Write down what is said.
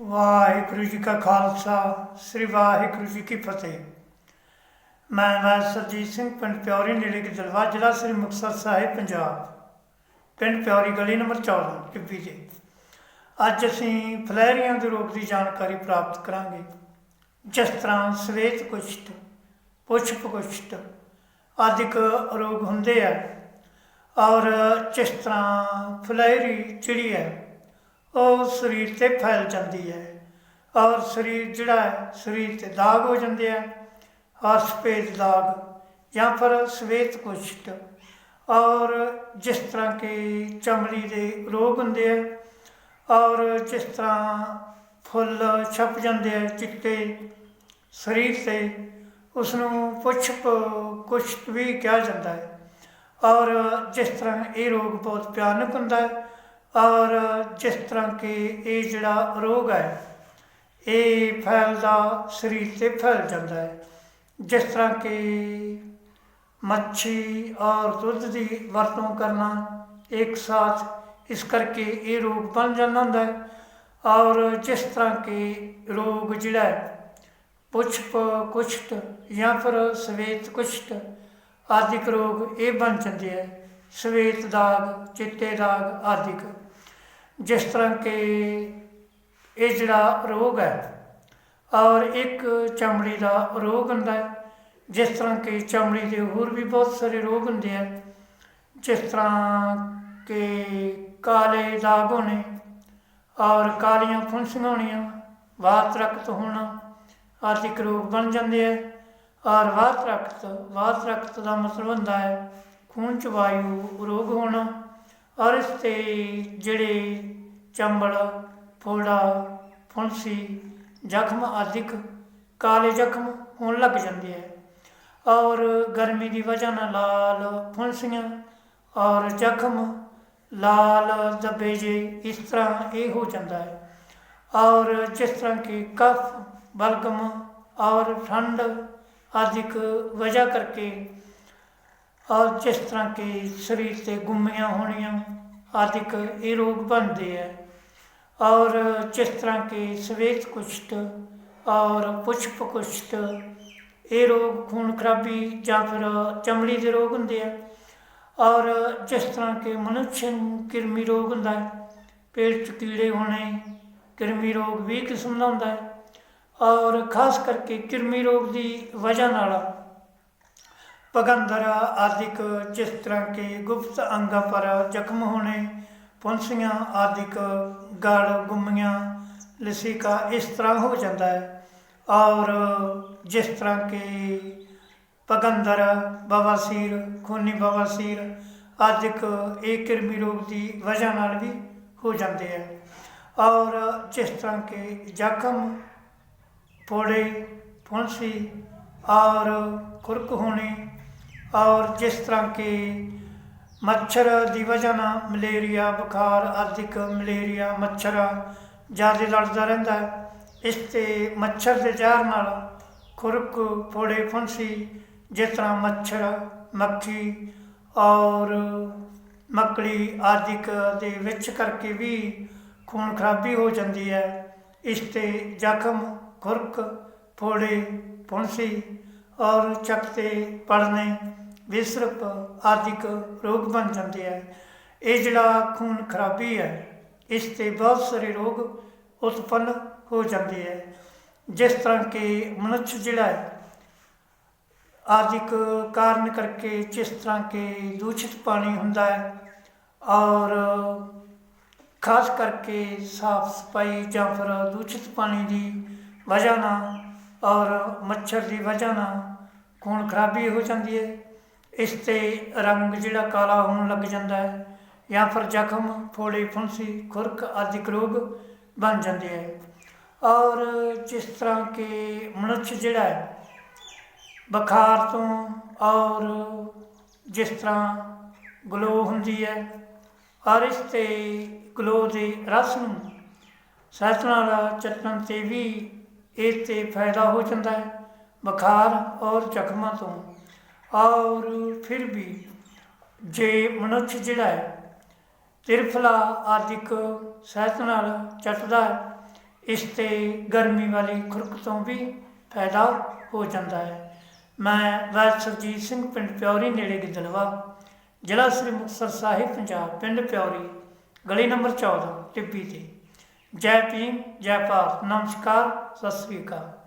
ਵਾਹਿਗੁਰੂ ਜੀ ਕਾ ਖਾਲਸਾ, ਸ੍ਰੀ ਵਾਹਿਗੁਰੂ ਜੀ ਕੀ ਫਤਿਹ। ਮੈਂ ਮੈਂ ਸਿੰਘ, ਪਿੰਡ ਪਿਉਰੀ ਨੇੜੇ ਗਿੱਦੜਵਾ ਜ਼ਿਲ੍ਹਾ ਸ੍ਰੀ ਮੁਕਤਸਰ ਸਾਹਿਬ, ਪੰਜਾਬ। ਪਿੰਡ ਪਿਉਰੀ ਗਲੀ ਨੰਬਰ 14 ਟਿੱਬੀ ਜੀ। ਅੱਜ ਅਸੀਂ ਫਲੈਰੀਆਂ ਦੇ ਰੋਗ ਦੀ ਜਾਣਕਾਰੀ ਪ੍ਰਾਪਤ ਕਰਾਂਗੇ। ਜਿਸ ਤਰ੍ਹਾਂ ਸਵੇਤ ਕੁਸ਼ਟ, ਪੁਸ਼ਪ ਕੁਸ਼ਟ, ਆਦਿਕ ਰੋਗ ਹੁੰਦੇ ਆ ਔਰ ਜਿਸ ਤਰ੍ਹਾਂ ਫਲੈਰੀ ਚਿੜੀ ਹੈ ਉਹ ਸਰੀਰ ਤੇ ਫੈਲ ਜਾਂਦੀ ਹੈ। ਔਰ ਸਰੀਰ ਜਿਹੜਾ ਹੈ, ਸਰੀਰ ਤੇ ਦਾਗ ਹੋ ਜਾਂਦੇ ਆ। ਔਰ ਸਫੇਦ ਦਾਗ ਜਾਂ ਫਿਰ ਸਵੇਤ ਕੁਸ਼ਟ। ਔਰ ਜਿਸ ਤਰ੍ਹਾਂ ਕਿ ਚਮੜੀ ਦੇ ਰੋਗ ਹੁੰਦੇ ਆ, ਔਰ ਜਿਸ ਤਰ੍ਹਾਂ ਫੁੱਲ ਛਪ ਜਾਂਦੇ ਆ ਚਿੱਟੇ ਸਰੀਰ ਤੇ ਉਸ ਨੂੰ ਪੁੱਛ ਕੁਸ਼ਟ ਵੀ ਕਿਹਾ ਜਾਂਦਾ ਹੈ। ਔਰ ਜਿਸ ਤਰ੍ਹਾਂ ਇਹ ਰੋਗ ਬਹੁਤ ਭਿਆਨਕ ਹੁੰਦਾ ਹੈ ਔਰ ਜਿਸ ਤਰ੍ਹਾਂ ਕਿ ਇਹ ਜਿਹੜਾ ਰੋਗ ਹੈ, ਇਹ ਫੈਲਦਾ ਸਰੀਰ ਤੇ ਫੈਲ ਜਾਂਦਾ ਹੈ। ਜਿਸ ਤਰ੍ਹਾਂ ਕਿ ਮੱਛੀ ਔਰ ਦੁੱਧ ਦੀ ਵਰਤੋਂ ਕਰਨਾ ਇੱਕ ਸਾਥ, ਇਸ ਕਰਕੇ ਇਹ ਰੋਗ ਬਣ ਜਾਂਦਾ ਹੁੰਦਾ ਹੈ। ਔਰ ਜਿਸ ਤਰ੍ਹਾਂ ਕਿ ਰੋਗ ਜਿਹੜਾ ਪੁਸ਼ਪ ਕੁਸ਼ਟ ਜਾਂ ਫਿਰ ਸਵੇਤ ਕੁਸ਼ਟ ਆਦਿਕ ਰੋਗ ਇਹ ਬਣ ਜਾਂਦੇ ਹੈ। ਸਵੇਤ ਦਾਗ ਚਿੱਟੇ ਦਾਗ ਆਦਿਕ। ਜਿਸ ਤਰ੍ਹਾਂ ਕਿ ਇਹ ਜਿਹੜਾ ਰੋਗ ਹੈ, ਔਰ ਇੱਕ ਚਮੜੀ ਦਾ ਰੋਗ ਹੁੰਦਾ ਹੈ, ਜਿਸ ਤਰ੍ਹਾਂ ਕਿ ਚਮੜੀ ਦੇ ਹੋਰ ਵੀ ਬਹੁਤ ਸਾਰੇ ਰੋਗ ਹੁੰਦੇ ਆ, ਜਿਸ ਤਰ੍ਹਾਂ ਕਿ ਕਾਲੇ ਦਾਗ ਹੋਣੇ, ਔਰ ਕਾਲੀਆਂ ਫੁੰਸੀਆਂ ਹੋਣੀਆਂ, ਵਾਤ ਰਕਤ ਹੋਣਾ ਆਦਿਕ ਰੋਗ ਬਣ ਜਾਂਦੇ ਆ, ਔਰ ਵਾਤ ਰਕਤ ਵਾਤ ਰਕਤ ਦਾ ਮਤਲਬ ਹੁੰਦਾ ਹੈ ਖੂਨ ਚ ਵਾਯੂ, ਰੋਗ ਹੋਣਾ ਔਰ ਇਸ ਤੇ ਜਿਹੜੇ ਚੰਬਲ, ਫੋੜਾ ਫੁੰਸੀ ਜ਼ਖਮ ਆਦਿਕ ਕਾਲੇ ਜ਼ਖਮ ਹੋਣ ਲੱਗ ਜਾਂਦੇ ਹੈ ਔਰ ਗਰਮੀ ਦੀ ਵਜ੍ਹਾ ਨਾਲ ਲਾਲ ਫੁੰਸੀਆਂ ਔਰ ਜ਼ਖਮ ਲਾਲ ਦੱਬੇ ਜੇ ਇਸ ਤਰ੍ਹਾਂ ਇਹ ਹੋ ਜਾਂਦਾ ਹੈ। ਔਰ ਜਿਸ ਤਰ੍ਹਾਂ ਕਿ ਕਫ, ਬਲਗਮ ਔਰ ਠੰਡ ਆਦਿਕ ਵਜ੍ਹਾ ਕਰਕੇ ਔਰ ਜਿਸ ਤਰ੍ਹਾਂ ਕਿ ਸਰੀਰ ਤੇ ਗੁੰਮੀਆਂ ਹੋਣੀਆਂ, ਆਦਿਕ ਇਹ ਰੋਗ ਬਣਦੇ ਹੈ ਔਰ ਜਿਸ ਤਰ੍ਹਾਂ ਕਿ ਸਵੇਤ ਕੁਸ਼ਟ ਔਰ ਪੁਸ਼ਪ ਕੁਸ਼ਟ, ਇਹ ਰੋਗ ਖੂਨ ਖਰਾਬੀ ਜਾਂ ਫਿਰ ਚਮੜੀ ਦੇ ਰੋਗ ਹੁੰਦੇ ਆ। ਔਰ ਜਿਸ ਤਰ੍ਹਾਂ ਕਿ ਮਨੁੱਖ ਕਿਰਮੀ ਰੋਗ ਹੁੰਦਾ ਹੈ, ਪੇਟ 'ਚ ਕੀੜੇ ਹੋਣੇ, ਕਿਰਮੀ ਰੋਗ ਵੀ ਕਿਸਮ ਦਾ ਹੁੰਦਾ ਹੈ। ਔਰ ਖਾਸ ਕਰਕੇ ਕਿਰਮੀ ਰੋਗ ਦੀ ਵਜ੍ਹਾ ਨਾਲ ਪਗੰਦਰ ਆਦਿਕ ਜਿਸ ਤਰ੍ਹਾਂ ਕਿ ਗੁਪਤ ਅੰਗਾਂ ਪਰ ਜ਼ਖਮ ਹੋਣੇ ਪੁੰਸੀਆਂ ਆਦਿਕ ਗੜ ਗੁੰਮੀਆਂ, ਲਸਿਕਾ ਇਸ ਤਰ੍ਹਾਂ ਹੋ ਜਾਂਦਾ ਹੈ। ਔਰ ਜਿਸ ਤਰ੍ਹਾਂ ਕਿ ਪਗੰਦਰ ਬਵਾਸੀਰ ਖੂਨੀ ਬਵਾਸੀਰ ਆਦਿਕ ਇਹ ਕਿਰਮੀ ਰੋਗ ਦੀ ਵਜ੍ਹਾ ਨਾਲ ਵੀ ਹੋ ਜਾਂਦੇ ਹੈ। ਔਰ ਜਿਸ ਤਰ੍ਹਾਂ ਕਿ ਜ਼ਖਮ ਫੋੜੇ ਫੁੰਸੀ ਔਰ ਖੁਰਕ ਹੋਣੀ ਔਰ ਜਿਸ ਤਰ੍ਹਾਂ ਕਿ ਮੱਛਰ ਦੀ ਵਜ੍ਹਾ ਨਾਲ ਮਲੇਰੀਆ, ਬੁਖਾਰ ਆਦਿਕ ਮਲੇਰੀਆ, ਮੱਛਰ ਜ਼ਿਆਦਾ ਲੜਦਾ ਰਹਿੰਦਾ ਇਸ ਤੇ ਮੱਛਰ ਦੇ ਜ਼ਹਿਰ ਨਾਲ ਖੁਰਕ, ਫੋੜੇ, ਫੁੰਸੀ ਜਿਸ ਤਰ੍ਹਾਂ ਮੱਛਰ, ਮੱਖੀ ਔਰ ਮੱਕੜੀ ਆਦਿਕ ਦੇ ਵਿੱਚ ਕਰਕੇ ਵੀ ਖੂਨ ਖਰਾਬੀ ਹੋ ਜਾਂਦੀ ਹੈ। ਇਸ ਤੇ ਜ਼ਖਮ, ਖੁਰਕ, ਫੋੜੇ, ਫੁੰਸੀ ਔਰ ਚੱਕ ਤੇ ਪੜਨੇ ਵਿਸਰਪ ਆਦਿਕ ਰੋਗ ਬਣ ਜਾਂਦੇ ਹੈ ਇਹ ਜਿਹੜਾ ਖੂਨ ਖਰਾਬੀ ਹੈ, ਇਸ ਤੇ ਬਹੁਤ ਸਾਰੇ ਰੋਗ ਉਤਪੰਨ ਹੋ ਜਾਂਦੇ ਹੈ ਜਿਸ ਤਰ੍ਹਾਂ ਕਿ ਮਨੁੱਖ ਜਿਹੜਾ ਹੈ, ਆਦਿਕ ਕਾਰਨ ਕਰਕੇ ਜਿਸ ਤਰ੍ਹਾਂ ਕਿ ਦੂਸ਼ਿਤ ਪਾਣੀ ਹੁੰਦਾ ਹੈ ਔਰ ਖਾਸ ਕਰਕੇ ਸਾਫ਼ ਸਫ਼ਾਈ ਜਾਂ ਫਿਰ ਦੂਸ਼ਿਤ ਪਾਣੀ ਦੀ ਵਜ੍ਹਾ ਨਾਲ ਔਰ ਮੱਛਰ ਦੀ ਵਜ੍ਹਾ ਨਾਲ ਖੂਨ ਖਰਾਬੀ ਹੋ ਜਾਂਦੀ ਹੈ। ਇਸ ਤੇ ਰੰਗ ਜਿਹੜਾ ਕਾਲਾ ਹੋਣ ਲੱਗ ਜਾਂਦਾ ਹੈ ਜਾਂ ਫਿਰ ਜ਼ਖਮ, ਫੋੜੇ ਫੁੰਸੀ, ਖੁਰਕ ਆਦਿ ਰੋਗ ਬਣ ਜਾਂਦੇ ਹੈ। ਔਰ ਜਿਸ ਤਰ੍ਹਾਂ ਕਿ ਮਨੁੱਖ ਜਿਹੜਾ ਹੈ, ਬੁਖਾਰ ਤੋਂ ਔਰ ਜਿਸ ਤਰ੍ਹਾਂ ਗਲੋ ਹੁੰਦੀ ਹੈ ਔਰ ਇਸ ਤੇ ਗਲੋ ਦੇ ਰਸ ਨੂੰ ਸਹਿਤ ਨਾਲ ਚੱਟਣ ਤੇ ਵੀ ਇਸ ਤੇ ਫਾਇਦਾ ਹੋ ਜਾਂਦਾ ਹੈ। ਬੁਖਾਰ ਔਰ ਜ਼ਖਮਾਂ ਤੋਂ। ਔਰ ਫਿਰ ਵੀ ਜੇ ਮਨੁੱਖ ਜਿਹੜਾ ਹੈ, ਤਿਰਫਲਾ ਆਦਿਕ ਸਹਿਤ ਨਾਲ ਚੱਟਦਾ ਹੈ, ਇਸ ਤੇ ਗਰਮੀ ਵਾਲੀ ਖੁਰਕ ਤੋਂ ਵੀ ਫਾਇਦਾ ਹੋ ਜਾਂਦਾ ਹੈ। ਮੈਂ ਵੈਦ ਸਰਜੀਤ ਸਿੰਘ ਪਿੰਡ ਪਿਉਰੀ ਨੇੜੇ ਗਿੱਦੜਵਾ, ਜ਼ਿਲ੍ਹਾ ਸ੍ਰੀ ਮੁਕਤਸਰ ਸਾਹਿਬ, ਪੰਜਾਬ, ਪਿੰਡ ਪਿਉਰੀ ਗਲੀ ਨੰਬਰ 14 ਟਿੱਬੀ ਤੇ। ਜੈ ਭੀਮ ਜੈ ਭਾਰਤ ਨਮਸਕਾਰ ਸਤਿ ਸ੍ਰੀ ਅਕਾਲ।